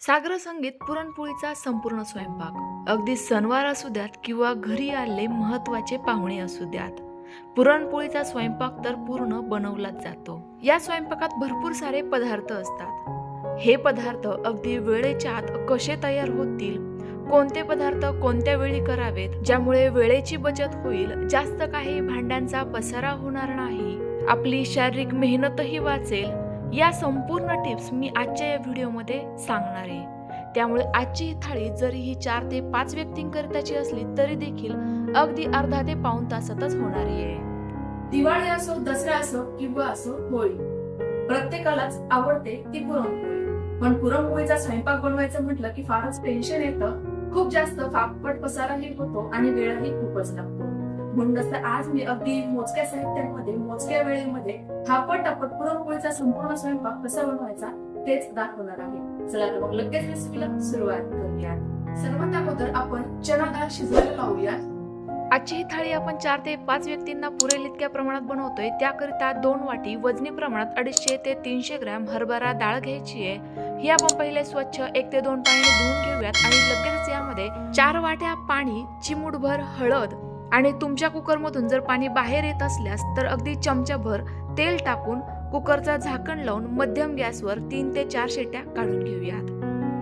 सागर संगीत पुरणपोळीचा संपूर्ण स्वयंपाक. अगदी सणवार असू द्यात किंवा घरी आले महत्त्वाचे पाहुणे असू द्यात. पुरणपोळीचा स्वयंपाक तर पूर्ण बनवलाच जातो. या स्वयंपाकात भरपूर सारे पदार्थ असतात. हे पदार्थ अगदी वेळेच्या आत कसे तयार होतील? कोणते पदार्थ कोणत्या वेळी करावेत? ज्यामुळे वेळेची बचत होईल? जास्त काही भांड्यांचा पसारा होणार नाही. आपली शारीरिक मेहनतही वाचेल. या संपूर्ण टिप्स मी आजच्या या व्हिडिओमध्ये सांगणार आहे. त्यामुळे आजची ही थाळी जरी ही चार ते पाच व्यक्तींकरिताची असली तरी देखील अगदी अर्धा ते पाऊन तासातच होणारी आहे. दिवाळी असो दसरा असो किंवा असो होळी. प्रत्येकालाच आवडते ती पुरणपोळी. पण पुरणपोळीचा स्वयंपाक बनवायचं म्हटलं की फारच टेन्शन येतं. खूप जास्त फापट पसाराही होतो आणि वेळही खूपच लागतो. म्हणूनच तर आज मी अगदी मोजक्या साहित्यामध्ये मोजक्या वेळेमध्ये हा पटापट पुरणपोळीचा संपूर्ण स्वयंपाक कसा बनवायचा तेच दाखवणार आहे. चला तर मग लगेच रेसिपीला सुरुवात करूयात. सर्वात अगोदर आपण चना डाळ शिजवायला लावूयात. आजची ही थाळी आपण चार ते पाच व्यक्तींना पुरेल इतक्या प्रमाणात बनवतोय. त्याकरिता दोन वाटी वजनी प्रमाणात अडीचशे ते तीनशे ग्रॅम हरभरा डाळ घ्यायची आहे. ही आपण पहिले स्वच्छ एक ते दोन पाणी धुवून घेऊयात आणि लगेचच यामध्ये चार वाट्या पाणी चिमूटभर हळद आणि तुमच्या कुकरमधून जर पाणी बाहेर येत असल्यास तर अगदी चमच्याभर तेल टाकून कुकरचा झाकण लावून मध्यम गॅसवर तीन ते चार शेट्या काढून घेऊयात.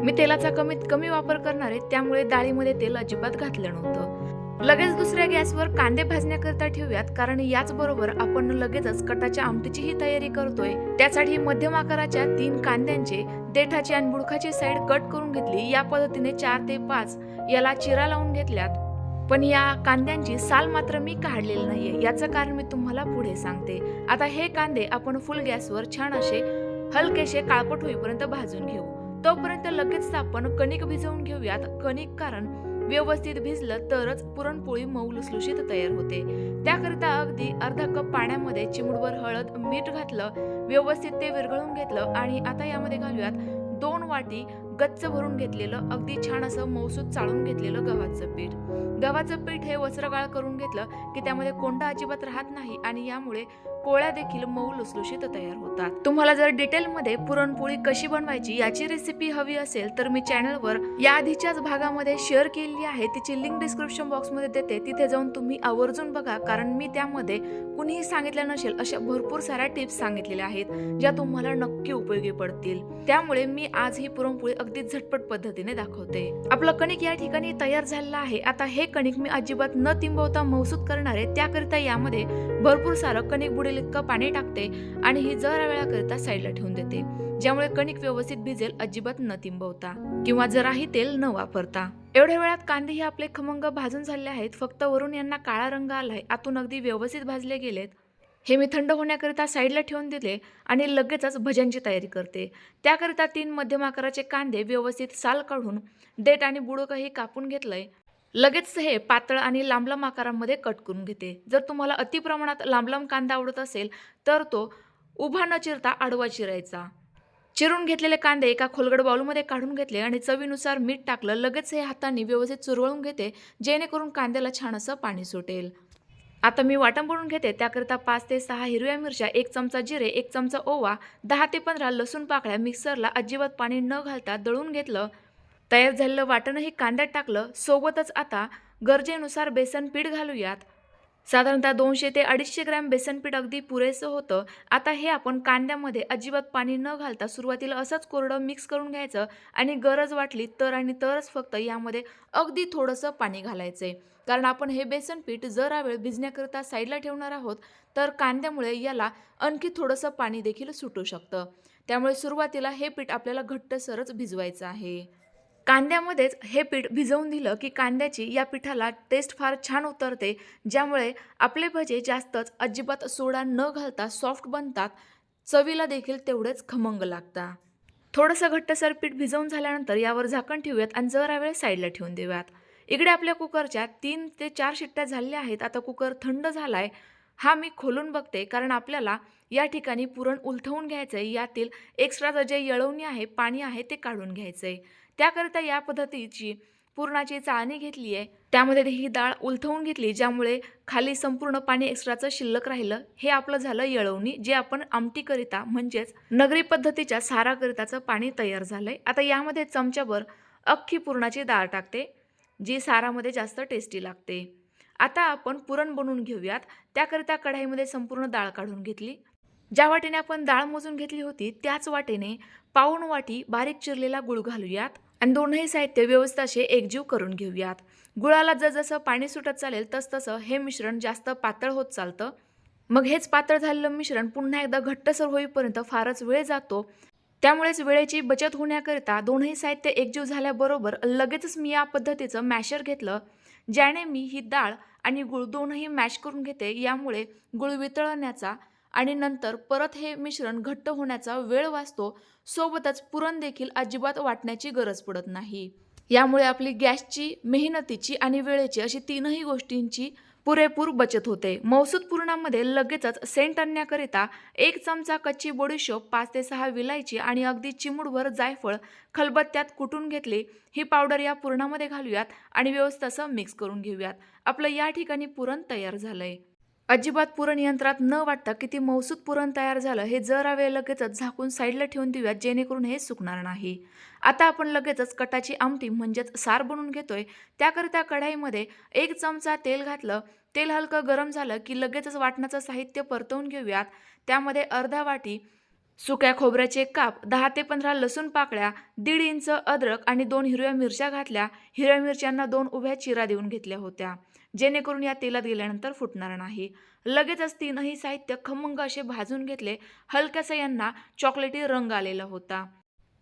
मी तेलाचा कमीत कमी वापर करणार आहे त्यामुळे डाळीमध्ये तेल अजिबात घातलं नव्हतं. लगेच दुसऱ्या गॅसवर कांदे भाजण्याकरिता ठेवूयात कारण याच बरोबर आपण लगेचच कटाच्या आमटीचीही तयारी करतोय. त्यासाठी मध्यम आकाराच्या तीन कांद्यांचे देठाची आणि बुडखाची साईड कट करून घेतली. या पद्धतीने चार ते पाच याला चिरा लावून घेतल्यात. पण या कांद्यांची साल मात्र मी काढलेली नाहीये. याचं कारण मी तुम्हाला पुढे सांगते. आता हे कांदे आपण फुल गॅसवर छान असे हलकेसे काळपट होईपर्यंत भाजून घेऊ. तोपर्यंत लगेच आपण कणिक भिजवून घेऊयात. कणिक कारण व्यवस्थित भिजलं तरच पुरणपोळी मऊ लुसलुशीत तयार होते. त्याकरिता अगदी अर्धा कप पाण्यामध्ये चिमुडभर हळद मीठ घातलं व्यवस्थित ते विरघळून घेतलं आणि आता यामध्ये घालूयात दोन वाटी गच्च भरून घेतलेलं अगदी छान असं मौसूद चाळून घेतलेलं गव्हाचं पीठ. गव्हाचं पीठ हे वस्त्रगाळ करून घेतलं की त्यामध्ये कोंडा अजिबात राहत नाही आणि यामुळे पोळ्या देखील मऊ लुसलुशीत तयार होतात. तुम्हाला जर डिटेलमध्ये पुरणपोळी कशी बनवायची याची रेसिपी हवी असेल तर मी चॅनलवर या आधीच्याच भागामध्ये शेअर केलेली आहे. तिची लिंक डिस्क्रिप्शन बॉक्समध्ये देते. तिथे जाऊन तुम्ही आवर्जून बघा कारण मी त्यामध्ये कुणीही सांगितलं नसेल अशा भरपूर साऱ्या टिप्स सांगितलेल्या आहेत ज्या तुम्हाला नक्की उपयोगी पडतील. त्यामुळे मी आज ही पुरणपोळी अगदी झटपट पद्धतीने दाखवते. आपलं कणिक या ठिकाणी तयार झालेलं आहे. आता हे कणिक मी अजिबात न तिंबवता मौसूद करणारे त्याकरिता यामध्ये भरपूर सारं कणिक बुडेल इतकं पाणी टाकते आणि ही जरा वेळाकरिता साईडला ठेवून देते ज्यामुळे कणिक व्यवस्थित भिजेल अजिबात न तिंबवता किंवा जराही तेल न वापरता. एवढ्या वेळात कांदे हे आपले खमंग भाजून झाले आहेत फक्त वरून यांना काळा रंग आलाय आतून अगदी व्यवस्थित भाजले गेलेत. हे मी थंड होण्याकरिता साईडला ठेवून दिले आणि लगेचच भज्यांची तयारी करते. त्याकरिता तीन मध्यम आकाराचे कांदे व्यवस्थित साल काढून देठ आणि बुडकही कापून घेतलंय. लगेच हे पातळ आणि लांबलांब आकारामध्ये कट करून घेते. जर तुम्हाला अति प्रमाणात लांबलांब कांदा आवडत असेल तर तो उभा न चिरता आडवा चिरायचा. चिरून घेतलेले कांदे एका खोलगड बाऊलमध्ये काढून घेतले आणि चवीनुसार मीठ टाकलं लगेच हे हातांनी व्यवस्थित चुरवळून घेते जेणेकरून कांद्याला छान असं पाणी सुटेल. आता मी वाटण बनवून घेते त्याकरिता पाच ते सहा हिरव्या मिरच्या एक चमचा जिरे एक चमचा ओवा दहा ते पंधरा लसूण पाकळ्या मिक्सरला अजिबात पाणी न घालता दळून घेतलं तयार झालेलं वाटणही कांद्यात टाकलं सोबतच आता गरजेनुसार बेसन पीठ घालूयात. साधारणतः दोनशे ते अडीचशे ग्रॅम बेसन पीठ अगदी पुरेसं होतं. आता हे आपण कांद्यामध्ये अजिबात पाणी न घालता सुरुवातीला असंच कोरडं मिक्स करून घ्यायचं आणि गरज वाटली तर आणि तरच फक्त यामध्ये अगदी थोडंसं पाणी घालायचं आहे कारण आपण हे बेसन पीठ जरा वेळ भिजण्याकरिता साईडला ठेवणार आहोत तर कांद्यामुळे याला आणखी थोडंसं पाणी देखील सुटू शकतं. त्यामुळे सुरुवातीला हे पीठ आपल्याला घट्टसरच भिजवायचं आहे. कांद्यामध्येच हे पीठ भिजवून दिलं की कांद्याची या पिठाला टेस्ट फार छान उतरते ज्यामुळे आपले भजे जास्तच अजिबात सोडा न घालता सॉफ्ट बनतात. चवीला देखील तेवढेच खमंग लागतात. थोडंसं घट्टसर पीठ भिजवून झाल्यानंतर यावर झाकण ठेवूयात आणि जरा वेळ साईडला ठेवून देऊयात. इकडे आपल्या कुकरच्या तीन ते चार शिट्ट्या झालेल्या आहेत. आता कुकर थंड झाला आहे हा मी खोलून बघते कारण आपल्याला या ठिकाणी पुरण उलथवून घ्यायचं आहे यातील एक्स्ट्राचं जे यळवणी आहे पाणी आहे ते काढून घ्यायचं आहे त्याकरिता या पद्धतीची पुरणाची चाळणी घेतली आहे. त्यामध्ये ही डाळ उलथवून घेतली ज्यामुळे खाली संपूर्ण पाणी एक्स्ट्राचं शिल्लक राहिलं. हे आपलं झालं येळवणी जे आपण आमटीकरिता म्हणजेच नगरी पद्धतीच्या साराकरिताचं पाणी तयार झालंय. आता यामध्ये चमच्याभर अख्खी पुरणाची डाळ टाकते जी सारामध्ये जास्त टेस्टी लागते. आता आपण पुरण बनवून घेऊयात. त्याकरिता कढाईमध्ये संपूर्ण डाळ काढून घेतली. ज्या वाटेने आपण डाळ मोजून घेतली होती त्याच वाटेने पाऊण वाटी बारीक चिरलेला गुळ घालूयात. आणि दोनही साहित्य व्यवस्थित असे एकजीव करून घेऊयात. गुळाला जसजसं पाणी सुटत चालेल तसतसं हे मिश्रण जास्त पातळ होत चालतं. मग हेच पातळ झालेलं मिश्रण पुन्हा एकदा घट्टसर होईपर्यंत फारच वेळ जातो. त्यामुळेच वेळेची बचत होण्याकरिता दोनही साहित्य एकजीव झाल्याबरोबर लगेचच मी या पद्धतीचं मॅशर घेतलं ज्याने मी ही डाळ आणि गुळ दोनही मॅश करून घेते यामुळे गुळ वितळण्याचा आणि नंतर परत हे मिश्रण घट्ट होण्याचा वेळ वाचतो सोबतच पुरण देखील अजिबात वाटण्याची गरज पडत नाही. यामुळे आपली गॅसची मेहनतीची आणि वेळेची अशी तीनही गोष्टींची पुरेपूर बचत होते. मौसूद पुरणामध्ये लगेचच सेंट आणण्याकरिता एक चमचा कच्ची बडीशोप पाच ते सहा विलायची आणि अगदी चिमूडभर जायफळ खलबत्त्यात कुटून घेतले ही पावडर या पुरणामध्ये घालूयात आणि व्यवस्थित असं मिक्स करून घेऊयात. आपलं या ठिकाणी पुरण तयार झालंय. अजिबात पुरण यंत्रात न वाटता किती मौसूद पुरण तयार झालं हे जरा वेळ लगेचच झाकून साईडला ठेवून देऊयात जेणेकरून हे सुकणार नाही. आता आपण लगेचच कटाची आमटी म्हणजेच सार बनवून घेतोय. त्याकरिता कढाईमध्ये एक चमचा तेल घातलं. तेल हलकं गरम झालं की लगेचच वाटणाचं साहित्य परतवून घेऊयात. त्यामध्ये अर्धा वाटी सुक्या खोबऱ्याचे काप दहा ते पंधरा लसूण पाकळ्या दीड इंच अद्रक आणि दोन हिरव्या मिरच्या घातल्या. हिरव्या मिरच्यांना दोन उभ्या चिरा देऊन घेतल्या होत्या. जेणेकरून या तेलात गेल्यानंतर फुटणार नाही. लगेचच तीनही साहित्य खमंग असे भाजून घेतले. हलक्यासा यांना चॉकलेटी रंग आलेला होता.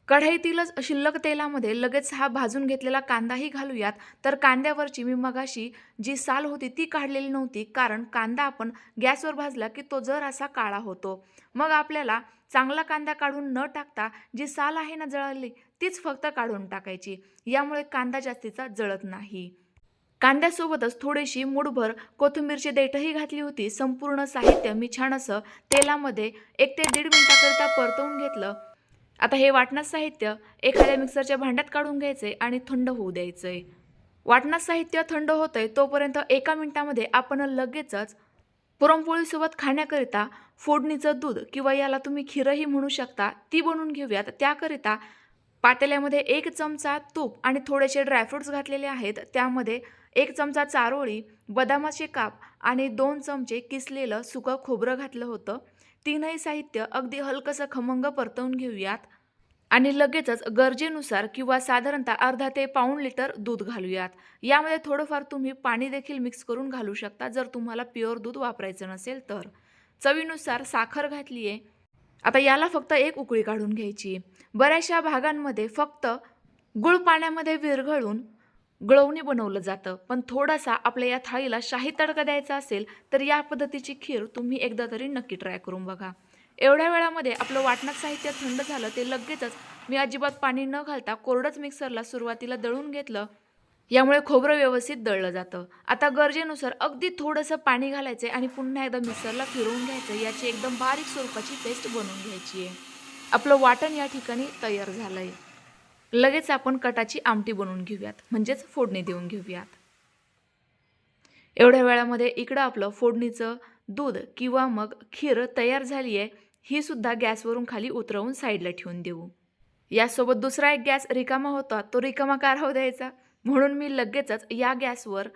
कढईतीलच शिल्लक तेलामध्ये लगेच हा भाजून घेतलेला कांदाही घालूयात. तर कांद्यावरची मी मगाशी जी साल होती ती काढलेली नव्हती. कारण कांदा आपण गॅसवर भाजला की तो जर असा काळा होतो. मग आपल्याला चांगला कांदा काढून न टाकता जी साल आहे ना जळाली तीच फक्त काढून टाकायची. यामुळे कांदा जास्तीचा जळत नाही. कांद्यासोबतच थोडीशी मुठभर कोथिंबीरची देठही घातली होती. संपूर्ण साहित्य मी छान असं तेलामध्ये एक ते दीड मिनिटाकरिता परतवून घेतलं. आता हे वाटणात साहित्य एखाद्या मिक्सरच्या भांड्यात काढून घ्यायचे आणि थंड होऊ द्यायचे वाटणात साहित्य थंड होतंय तोपर्यंत एका मिनटामध्ये आपण लगेचच पुरणपोळीसोबत खाण्याकरिता फोडणीचं दूध किंवा याला तुम्ही खीरही म्हणू शकता ती बनवून घेऊयात. त्याकरिता पातेल्यामध्ये एक चमचा तूप आणि थोडेसे ड्रायफ्रुट्स घातलेले आहेत. त्यामध्ये एक चमचा चारोळी बदामाचे काप आणि दोन चमचे किसलेलं सुकं खोबरं घातलं होतं. तीनही साहित्य अगदी हलकंसं खमंग परतवून घेऊयात. आणि लगेचच गरजेनुसार किंवा साधारणतः अर्धा ते पाऊण लिटर दूध घालूयात. यामध्ये थोडंफार तुम्ही पाणी देखील मिक्स करून घालू शकता जर तुम्हाला प्युअर दूध वापरायचं नसेल तर. चवीनुसार साखर घातली आहे आता याला फक्त एक उकळी काढून घ्यायची. बऱ्याचशा भागांमध्ये फक्त गुळ पाण्यामध्ये विरघळून गळवणी बनवलं जातं. पण थोडासा आपल्या या थाळीला शाही तडका द्यायचा असेल तर या पद्धतीची खीर तुम्ही एकदा तरी नक्की ट्राय करून बघा. एवढ्या वेळामध्ये आपलं वाटणात साहित्य थंड झालं ते लगेचच मी अजिबात पाणी न घालता कोरडंच मिक्सरला सुरुवातीला दळून घेतलं. यामुळे खोबरं व्यवस्थित दळलं जातं. आता गरजेनुसार अगदी थोडंसं पाणी घालायचं आणि पुन्हा एकदा मिक्सरला फिरवून घ्यायचं याची एकदम बारीक स्वरूपाची पेस्ट बनवून घ्यायची आहे. आपलं वाटण या ठिकाणी तयार झालं आहे लगेच आपण कटाची आमटी बनवून घेऊयात. म्हणजेच फोडणी देऊन घेऊयात. एवढ्या वेळामध्ये इकडं आपलं फोडणीचं दूध किंवा मग खीर तयार झाली आहे ही सुद्धा गॅसवरून खाली उतरवून साईडला ठेवून देऊ. यासोबत दुसरा एक गॅस रिकामा होता तो रिकामा का राहू द्यायचा? म्हणून मी लगेचच या गॅसवर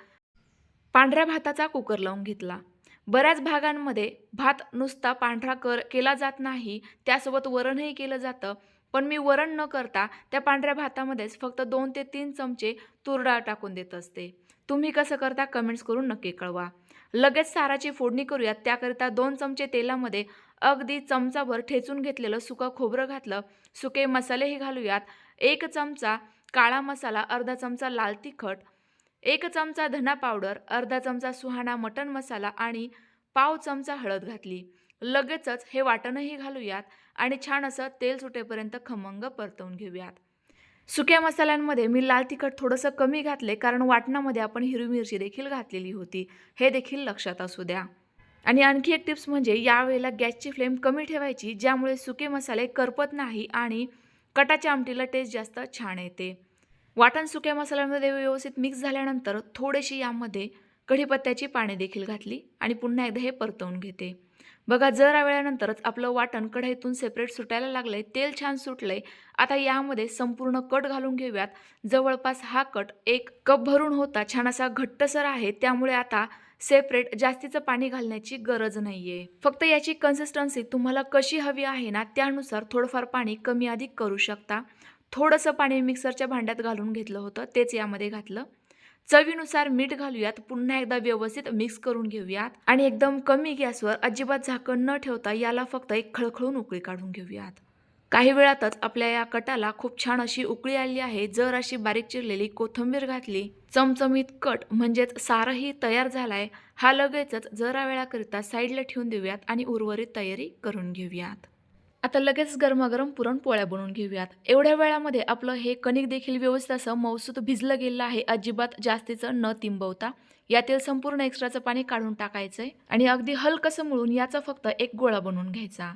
पांढऱ्या भाताचा कुकर लावून घेतला. बऱ्याच भागांमध्ये भात नुसता पांढरा कर केला जात नाही त्यासोबत वरणही केलं जातं. पण मी वरण न करता त्या पांढऱ्या भातामध्येच फक्त दोन ते तीन चमचे तूर डाळ टाकून देत असते. तुम्ही कसं करता कमेंट्स करून नक्की कळवा. लगेच साराची फोडणी करूयात त्याकरिता दोन चमचे तेलामध्ये अगदी चमचाभर ठेचून घेतलेलं सुकं खोबरं घातलं सुके मसालेही घालूयात एक चमचा काळा मसाला अर्धा चमचा लाल तिखट एक चमचा धना पावडर अर्धा चमचा सुहाणा मटण मसाला आणि पाव चमचा हळद घातली. लगेचच हे वाटणही घालूयात आणि छान असं तेल सुटेपर्यंत खमंग परतवून घेऊयात. सुक्या मसाल्यांमध्ये मी लाल तिखट थोडंसं कमी घातले कारण वाटणामध्ये आपण हिरवी मिरची देखील घातलेली होती. हे देखील लक्षात असू द्या. आणि आणखी एक टिप्स म्हणजे यावेळेला गॅसची फ्लेम कमी ठेवायची ज्यामुळे सुके मसाले करपत नाही आणि कटाच्या आमटीला टेस्ट जास्त छान येते. वाटण सुक्या मसाल्यांमध्ये व्यवस्थित मिक्स झाल्यानंतर थोडीशी यामध्ये कढीपत्त्याची पाने देखील घातली आणि पुन्हा एकदा हे परतवून घेते. बघा जरा वेळानंतरच आपलं वाटण कढईतून सेपरेट सुटायला लागलंय तेल छान सुटलंय. आता यामध्ये संपूर्ण कट घालून घेऊयात. जवळपास हा कट एक कप भरून होता छान असा घट्टसर आहे त्यामुळे आता सेपरेट जास्तीचं पाणी घालण्याची गरज नाहीये. फक्त याची कन्सिस्टन्सी तुम्हाला कशी हवी आहे ना त्यानुसार थोडंफार पाणी कमी अधिक करू शकता. थोडंसं पाणी मिक्सरच्या भांड्यात घालून घेतलं होतं तेच यामध्ये घातलं. चवीनुसार मीठ घालूयात पुन्हा एकदा व्यवस्थित मिक्स करून घेऊयात. आणि एकदम कमी गॅसवर अजिबात झाकण न ठेवता याला फक्त एक खळखळून उकळी काढून घेऊयात. काही वेळातच आपल्या या कटाला खूप छान अशी उकळी आली आहे जर अशी बारीक चिरलेली कोथिंबीर घातली चमचमीत कट म्हणजेच सारही तयार झालाय हा लगेचच जरा वेळाकरिता साईडला ठेवून देऊयात आणि उर्वरित तयारी करून घेऊयात. आता लगेच गरमागरम पुरणपोळ्या बनवून घेऊयात. एवढ्या वेळामध्ये आपलं हे कणिक देखील व्यवस्थित असं मौसूत भिजलं गेलं आहे. अजिबात जास्तीचं न तिंबवता. यातील संपूर्ण एक्स्ट्राचं पाणी काढून टाकायचं आहे आणि अगदी हलकसं मळून याचा फक्त एक गोळा बनवून घ्यायचा.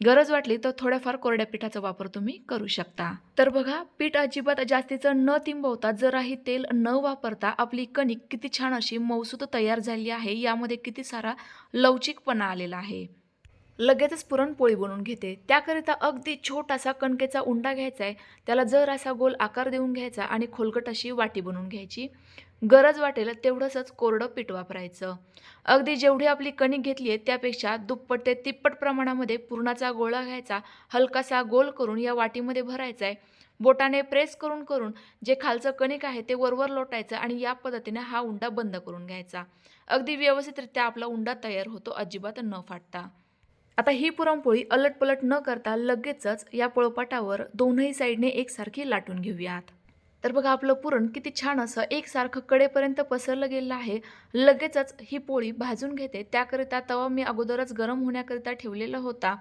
गरज वाटली तर थोड्याफार कोरड्या पिठाचा वापर तुम्ही करू शकता. तर बघा पीठ अजिबात जास्तीचं न तिंबवता जराही तेल न वापरता आपली कणिक किती छान अशी मौसूत तयार झाली आहे. यामध्ये किती सारा लवचिकपणा आलेला आहे. लगेचच पुरणपोळी बनवून घेते. त्याकरिता अगदी छोटासा कणकेचा उंडा घ्यायचा आहे त्याला जर असा गोल आकार देऊन घ्यायचा आणि खोलकट अशी वाटी बनवून घ्यायची. गरज वाटेल तेवढंसच कोरडं पीठ वापरायचं. अगदी जेवढी आपली कणिक घेतली आहे त्यापेक्षा दुप्पट ते तिप्पट प्रमाणामध्ये पुरणाचा गोळा घ्यायचा. हलकासा गोल करून या वाटीमध्ये भरायचा आहे बोटाने प्रेस करून करून जे खालचं कणिक आहे ते वरवर लोटायचं आणि या पद्धतीने हा उंडा बंद करून घ्यायचा. अगदी व्यवस्थितरित्या आपला उंडा तयार होतो अजिबात न फाटता. आता ही पुरणपोळी अलटपलट न करता लगेचच या पोळपाटावर दोनही साईडने एकसारखी लाटून घेऊयात. तर बघा आपलं पुरण किती छान असं एकसारखं कडेपर्यंत पसरलं गेलं आहे. लगेचच ही पोळी भाजून घेते. त्याकरिता तवा मी अगोदरच गरम होण्याकरिता ठेवलेला होता.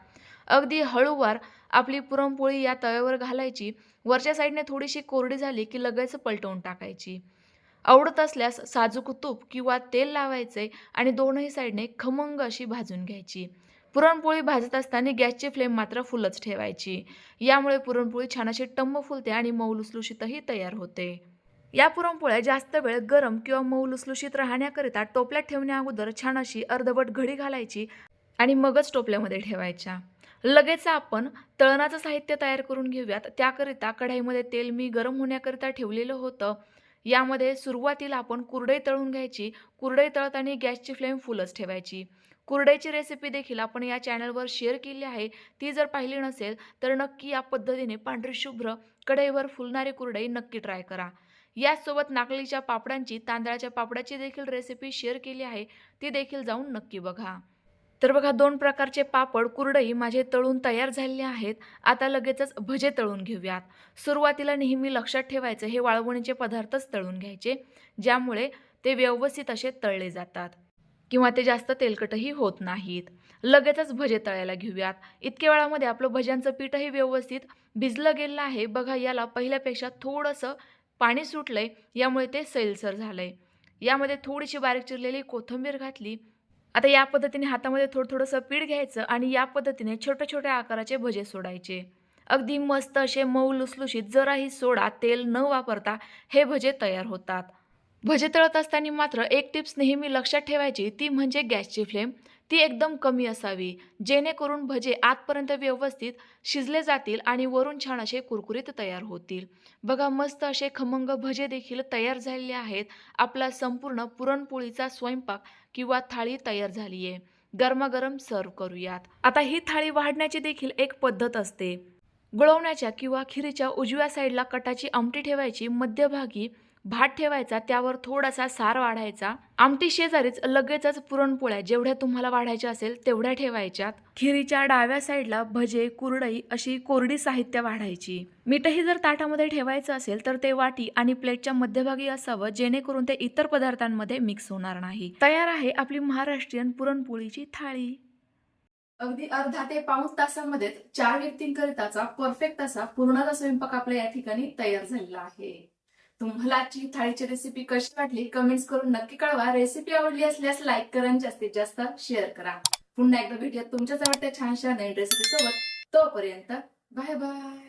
अगदी हळूवार आपली पुरणपोळी या तव्यावर घालायची. वरच्या साईडने थोडीशी कोरडी झाली की लगेच पलटवून टाकायची. आवडत असल्यास साजूक तूप किंवा तेल लावायचे आणि दोनही साईडने खमंग अशी भाजून घ्यायची. पुरणपोळी भाजत असताना गॅसची फ्लेम मात्र फुलच ठेवायची. यामुळे पुरणपोळी छान अशी टम्म फुलते आणि मऊ लुसलुशीतही तयार होते. या पुरणपोळ्या जास्त वेळ गरम किंवा मऊ लुसलुशीत राहण्याकरिता टोपल्यात ठेवण्या अगोदर छान अशी अर्धवट घडी घालायची आणि मगच टोपल्यामध्ये ठेवायच्या. लगेच आपण तळणाचं साहित्य तयार करून घेऊयात. त्याकरिता कढाईमध्ये तेल मी गरम होण्याकरिता ठेवलेलं होतं. यामध्ये सुरुवातीला आपण कुरडई तळून घ्यायची. कुरडई तळताना गॅसची फ्लेम फुलच ठेवायची. कुरडईची रेसिपी देखील आपण या चॅनलवर शेअर केली आहे. ती जर पाहिली नसेल तर नक्की या पद्धतीने पांढरी शुभ्र कढईवर फुलणारी कुरडई नक्की ट्राय करा. याचसोबत नाकलीच्या पापडांची तांदळाच्या पापडाची देखील रेसिपी शेअर केली आहे. ती देखील जाऊन नक्की बघा. तर बघा दोन प्रकारचे पापड कुरडई माझे तळून तयार झालेले आहेत. आता लगेचच भजे तळून घेऊयात. सुरुवातीला नेहमी लक्षात ठेवायचं हे वाळवणीचे पदार्थच तळून घ्यायचे ज्यामुळे ते व्यवस्थित असे तळले जातात. किंवा ते जास्त तेलकटही होत नाहीत. लगेचच भजे तळायला घेऊयात. इतक्या वेळामध्ये आपलं भज्यांचं पीठही व्यवस्थित भिजलं गेलं आहे. बघा याला पहिल्यापेक्षा थोडंसं पाणी सुटलंय. यामुळे ते सैलसर झालंय. यामध्ये थोडीशी बारीक चिरलेली कोथिंबीर घातली. आता या पद्धतीने हातामध्ये थोडं थोडंसं पीठ घ्यायचं आणि या पद्धतीने छोट्या छोट्या आकाराचे भजे सोडायचे. अगदी मस्त असे मऊ लुसलुशीत जराही सोडा तेल न वापरता हे भजे तयार होतात. भजे तळत असताना मात्र एक टिप्स नेहमी लक्षात ठेवायची ती म्हणजे गॅसची फ्लेम. ती एकदम कमी असावी जेणेकरून भजे आतपर्यंत व्यवस्थित शिजले जातील आणि वरून छान असे कुरकुरीत तयार होतील. बघा मस्त असे खमंग भजे देखील तयार झालेले आहेत. आपला संपूर्ण पुरणपोळीचा स्वयंपाक किंवा थाळी तयार झाली आहे गरमागरम सर्व करूयात. आता ही थाळी वाढण्याची देखील एक पद्धत असते. गुळवण्याच्या किंवा खिरीच्या उजव्या साईडला कटाची आमटी ठेवायची मध्यभागी भात ठेवायचा त्यावर थोडासा सार वाढायचा. आमटी शेजारीच लगेचच पुरणपोळ्या जेवढ्या तुम्हाला वाढायच्या असेल तेवढ्या ठेवायच्यात. खिरीच्या डाव्या साईडला भजे कुरडई अशी कोरडी साहित्य वाढायची. मीठही जर ताटामध्ये ठेवायचं असेल तर ते वाटी आणि प्लेटच्या मध्यभागी असावं जेणेकरून ते इतर पदार्थांमध्ये मिक्स होणार नाही. तयार आहे आपली महाराष्ट्रीयन पुरणपोळीची थाळी. अगदी अर्धा ते पाऊस तासामध्ये चार व्यक्तींकरिताचा परफेक्ट असा पूर्णाचा स्वयंपाक आपल्या या ठिकाणी तयार झालेला आहे. तुम्हाला आजची ही थाळीची रेसिपी कशी वाटली कमेंट्स करून नक्की कळवा. रेसिपी आवडली असल्यास लाईक करा आणि जास्तीत जास्त शेअर करा. पुन्हा एकदा भेटूया तुमच्याच आवडत्या छानशा नवीन रेसिपी सोबत. तोपर्यंत बाय बाय